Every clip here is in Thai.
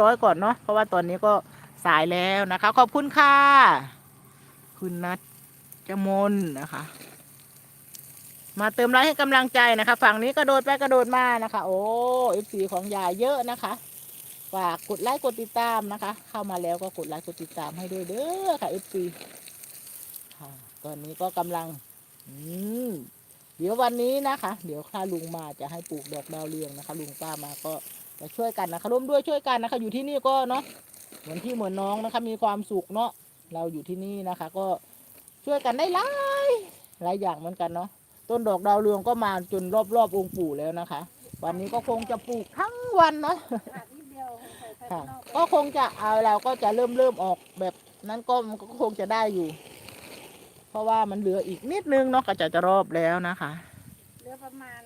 ร้อยก่อนเนาะเพราะว่าตอนนี้ก็สายแล้วนะคะ ขอบคุณค่ะ คุณนัทจมนนะคะ มาเติมไลค์ให้กำลังใจนะคะ ฝั่งนี้กระโดดไปกระโดดมานะคะ โอ้เอฟซีของยายเยอะนะคะฝากกดไลค์กดติดตามนะคะ เข้ามาแล้วก็กดไลค์กดติดตามให้ด้วยเด้อค่ะเอฟซีค่ะตอนนี้ก็กำลังอืมเดี๋ยววันนี้นะคะ เดี๋ยวถ้าลุงมาจะให้ปลูกดอกดาวเรืองนะคะ ลุงป้ามาก็ จะช่วยกันนะคะร่วมด้วยช่วยกันนะคะ อยู่ที่นี่ก็เนาะเหมือนพี่เหมือนน้องนะคะ มีความสุขเนาะเราอยู่ที่นี่นะคะ ก็ช่วยกันได้หลายหลายอย่างเหมือนกันเนาะต้นดอกดาวเรืองก็มาจนรอบๆอบองค์ปู่แล้วนะคะ วันนี้ก็คงจะปลูกทั้งวันเนาะค่ะข้างนอกก็คงจะเอาเราก็จะเริ่มเริ่มออกแบบนั้นก็มันก็คงจะได้อยู่ เพราะว่ามันเหลืออีกนิดนึงเนาะก็จะจะรอบแล้วนะคะเหลือประมาณ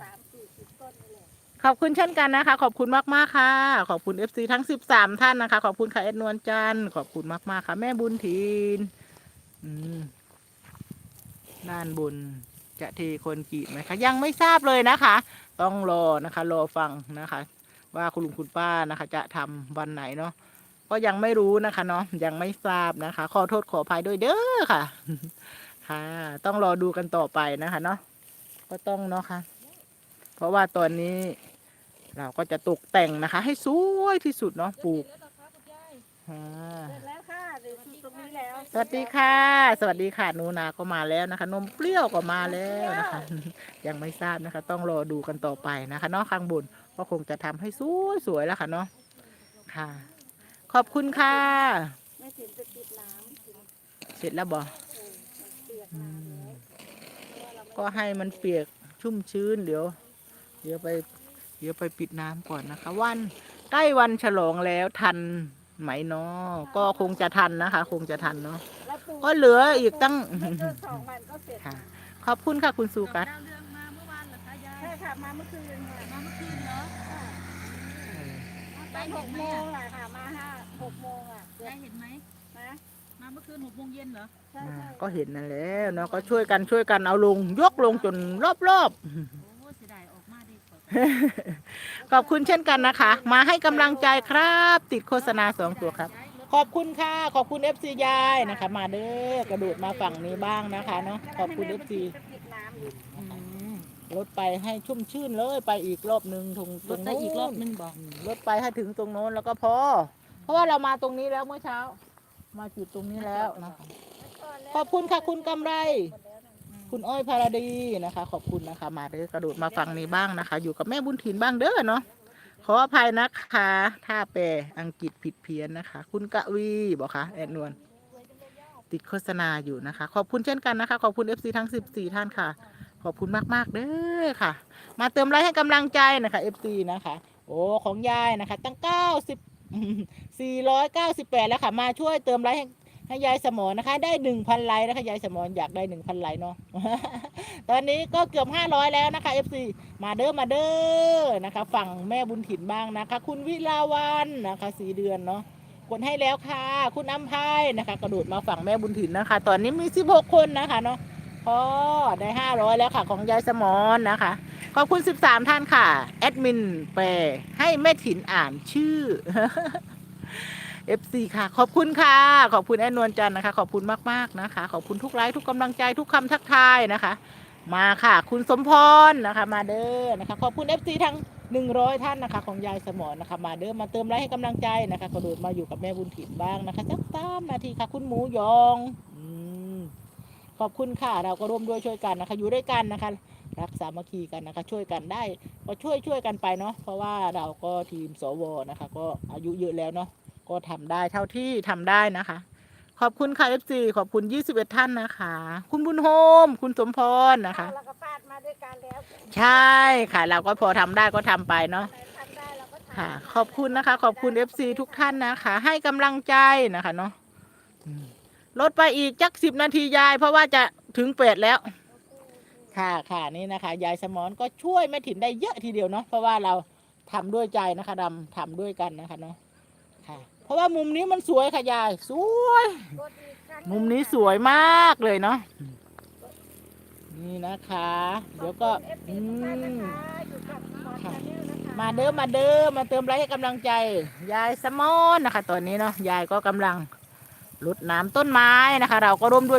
สามสี่สิบต้นนี่แหละ ขอบคุณเช่นกันนะคะ ขอบคุณมากมากค่ะ ขอบคุณ FC ทั้ง 13 ท่านนะคะ ขอบคุณค่ะเอ็ดนวลจันทร์ขอบคุณมากมากค่ะ แม่บุญทีนอืมด้านบนจะเทคนกรีดไหมคะ ยังไม่ทราบเลยนะคะ ต้องรอนะคะ รอฟังนะคะ ว่าคุณลุงคุณป้านะคะ จะทำวันไหนเนาะก็ยังไม่รู้นะคะเนาะยังไม่ทราบนะคะ ขอโทษขออภัยด้วยเด้อค่ะ ค่ะ ต้องรอดูกันต่อไปนะคะ เนาะก็ต้องเนาะค่ะ เพราะว่าตอนนี้ เราก็จะตกแต่งนะคะ ให้สวยที่สุดเนาะปลูกอ่าเสร็จแล้วค่ะเดี๋ยวตรงนี้แล้วสวัสดีค่ะ สวัสดีค่ะหนูนาก็มาแล้วนะคะ นมเปรี้ยวก็มาแล้วนะคะ ยังไม่ทราบนะคะ ต้องรอดูกันต่อไปนะคะเนาะข้างบนก็คงจะทำให้สวยสวยๆแล้วค่ะเนาะค่ะ ขอบคุณค่ะ ไม่ถึงจะติดน้ำถึงเสร็จแล้วบอเออมันเปียกน้ำแล้วเพราะว่าเราไม่ก็ให้มันเปียกชุ่มชื้นเดี๋ยว เดี๋ยวไป เดี๋ยวไปปิดน้ำก่อนนะคะ วันใกล้วันฉลองแล้วทันไหมเนาะก็คงจะทันนะคะ คงจะทันเนาะแล้วปลูก็เหลืออีกตั้งไม่เกินสองวันก็เสร็จค่ะนะขอบคุณค่ะคุณสุกัสดาวเรืองมาเมื่อวานเหรอคะยายใช่ค่ะมาเมื่อคืนค่ะมาเมื่อคืนเหรอตอนหกโมงอะค่ะมาห้าหกโมงอะเดี๋ยยายวเห็นไหมนะมาเมื่อคืนหกโมงเย็นเหรอใช่อ่าใช่ก็เห็นนั่นแหล้วเนาะก็ช่วยกันช่วยกันเอาลงยกลงจนรอบโขอบคุณเช่นกันนะคะ มาให้กำลังใจครับ ติดโฆษณาสองตัวครับ ขอบคุณค่ะ ขอบคุณ FC ยายนะคะ มาเด้อกระโดดมาฝั่งนี้บ้างนะคะเนาะขอบคุณ FC จะติดน้ำอยู่อืมรถไปให้ชุ่มชื่นเลยไปอีกรอบหนึ่งตรงตรรถงไปนู้นอีกรอบนึงบอกอืมรถไปให้ถึงตรงโน้นแล้วก็พอ เพราะว่าเรามาตรงนี้แล้วเมื่อเช้า มาจุดตรงนี้แล้วนะคะขอบคุณค่ะคุณกำไร คุณอ้อยพาราดีนะคะ ขอบคุณนะคะ มาเด้อกระโดดมาฝั่งนี้บ้างนะคะ อยู่กับแม่บุญถิ่นบ้างเด้อเนาะขออภัยนะคะ ถ้าแปลอังกฤษผิดเพี้ยนนะคะ คุณกะวีบอกค่ะแอดนวลติดโฆษณาอยู่นะคะ ขอบคุณเช่นกันนะคะ ขอบคุณ FC ทั้ง 14 ท่านค่ะ ขอบคุณมาก ๆ เด้อค่ะ มาเติมไลค์ให้กำลังใจนะคะ FC นะคะ โอ้ ของยายนะคะ ตั้ง 90 498 แล้วค่ะ มาช่วยเติมไลค์ให้ ให้ยายสมอนนะคะ ได้1,000ไลค์นะคะยายสมอนอยากได้1,000ไลค์เนาะตอนนี้ก็เกือบ500แล้วนะคะ FC มาเด้อมาเด้อนะคะฝั่งแม่บุญถิ่นบ้างนะคะ คุณวิลาวันนะคะสีเดือนเนาะกดให้แล้วค่ะ คุณอัมพายนะคะ กระโดดมาฝั่งแม่บุญถิ่นนะคะ ตอนนี้มี16คนนะคะเนาะพอได้500แล้วค่ะ ของยายสมอนนะคะขอบคุณ 13 ท่านค่ะ แอดมินแปลให้แม่ถิ่นอ่านชื่อ FC ค่ะ ขอบคุณค่ะ ขอบคุณแอนนวลจันนะคะ ขอบคุณมากๆนะคะ ขอบคุณทุกไลค์ทุกกำลังใจทุกคำทักทายนะคะ มาค่ะ คุณสมพรนะคะ มาเด้อนะคะ ขอบคุณ FC ทั้ง100 ท่านนะคะ ของยายสมอนนะคะ มาเด้อมาเติมไลค์ให้กำลังใจนะคะกระโดดมาอยู่กับแม่บุญถิ่นบ้างนะคะสักสามนาทีค่ะ คุณหมูยองอขอบคุณค่ะ เราก็ร่วมด้วยช่วยกันนะคะ อยู่ด้วยกันนะคะ รักสามัคคีกันนะคะ ช่วยกันได้ ก็ช่วยช่วยกันไปเนาะเพราะว่าเราก็ทีมสวนะคะ ก็อายุเยอะแล้วเนาะ ก็ทำได้เท่าที่ทำได้นะคะ ขอบคุณค่ะ FC ขอบคุณ 21 ท่านนะคะ คุณบุญโฮม คุณสมพรนะคะ เราก็ฟาดมาด้วยกันแล้วใช่ค่ะ เราก็พอทำได้ก็ทำไปเนาะไหนทำได้เราก็ทำค่ะ ขอบคุณนะคะ ขอบคุณ FC ทุกท่านนะคะ ให้กำลังใจนะคะเนาะอืมลดไปอีกจักสิบนาทียาย เพราะว่าจะถึงเป็ดแล้ว ค่ะค่ะนี่นะคะ ยายสมอนก็ช่วยแม่ถิ่นได้เยอะทีเดียวเนาะเพราะว่าเราทำด้วยใจนะคะดำทำด้วยกันนะคะเนาะค่ะเพ ราะว่ามุมนี้มันสวยค่ะยาย สวยกดมุมนี้สวยมากเลยเนาะนี่นะคะ เดี๋ยวก็อืมมาเดิมมาเดิมมาเติมไรให้กำลังใจ ยายสมอนนะคะตอนนี้เนาะยายก็กำลังรดน้ำต้นไม้นะคะ เราก็ร่วมด้วย